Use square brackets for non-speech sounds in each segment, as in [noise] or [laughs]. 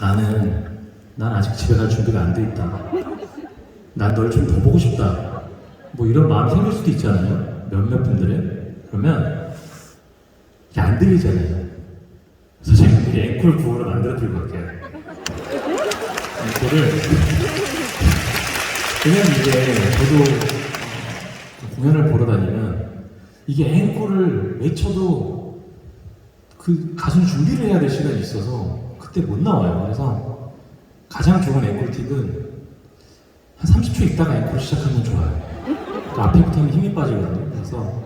나는 난 아직 집에 갈 준비가 안 돼 있다. 난 널 좀 더 보고 싶다. 뭐 이런 마음 생길 수도 있잖아요. 몇몇 분들은 그러면 이게 안 들리잖아요. 그래서 제가 이 앵콜 구호를 만들어 드리고 갈게요. 앵콜을 왜냐면 이게 저도 어, 공연을 보러 다니면 이게 앵콜을 외쳐도 그 가수는 준비를 해야 될 시간이 있어서 그때 못 나와요. 그래서 가장 좋은 앵콜 팁은 한 30초 있다가 앵콜 시작하면 좋아요. 그 앞에부터는 힘이 빠지거든요. 그래서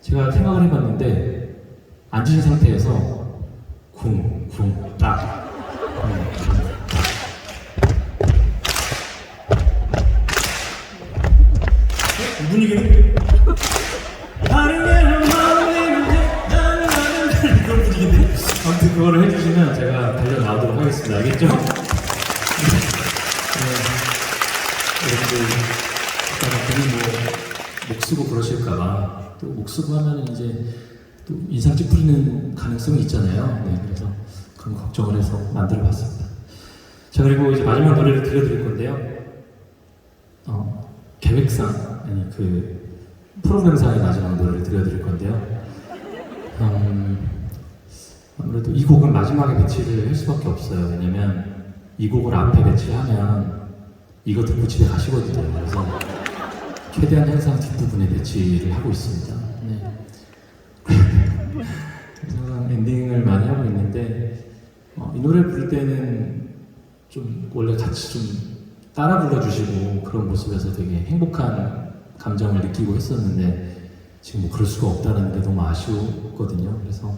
제가 생각을 해봤는데 앉으신 상태에서 쿵, 쿵, 딱. 딱. 이 분위기는 다른 게 하겠습니다. 알겠죠? [laughs] 네. 여러분들 이따가 괜히 뭐 목 쓰고 그러실까봐 또 목 쓰고 하면 이제 또 인상 찌푸리는 가능성이 있잖아요. 네, 그래서 그런 걱정을 해서 만들어 봤습니다. 자 그리고 이제 마지막 노래를 들려드릴 건데요. 어, 계획상 아니 그 프로그램상의 마지막 노래를 들려드릴 건데요. 음, 아무래도 이 곡은 마지막에 배치를 할 수밖에 없어요. 왜냐면 이 곡을 앞에 배치하면 이거 듣고 집에 가시거든요. 그래서 최대한 항상 뒷부분에 배치를 하고 있습니다. 네. 항상 엔딩을 많이 하고 있는데 어, 이 노래 부를 때는 좀 원래 같이 좀 따라 불러주시고 그런 모습에서 되게 행복한 감정을 느끼고 했었는데 지금 뭐 그럴 수가 없다는 게 너무 아쉬웠거든요. 그래서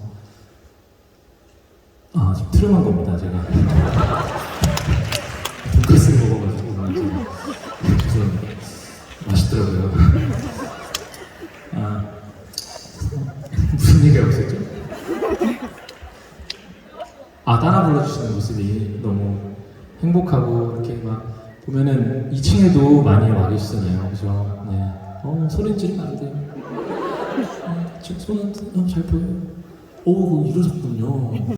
아 지금 트름한 겁니다 제가 돈까스를 먹어가지고 죄송합니다. 맛있더라고요. 아 무슨 얘기가 없었죠? 아 따라 불러주시는 모습이 너무 행복하고 이렇게 막 보면은 2층에도 많이 와 계시잖아요, 그죠? 네. 어 소리 지르면 안 돼요. 어, 지금 손은 어, 잘 보여요. 오 이러셨군요.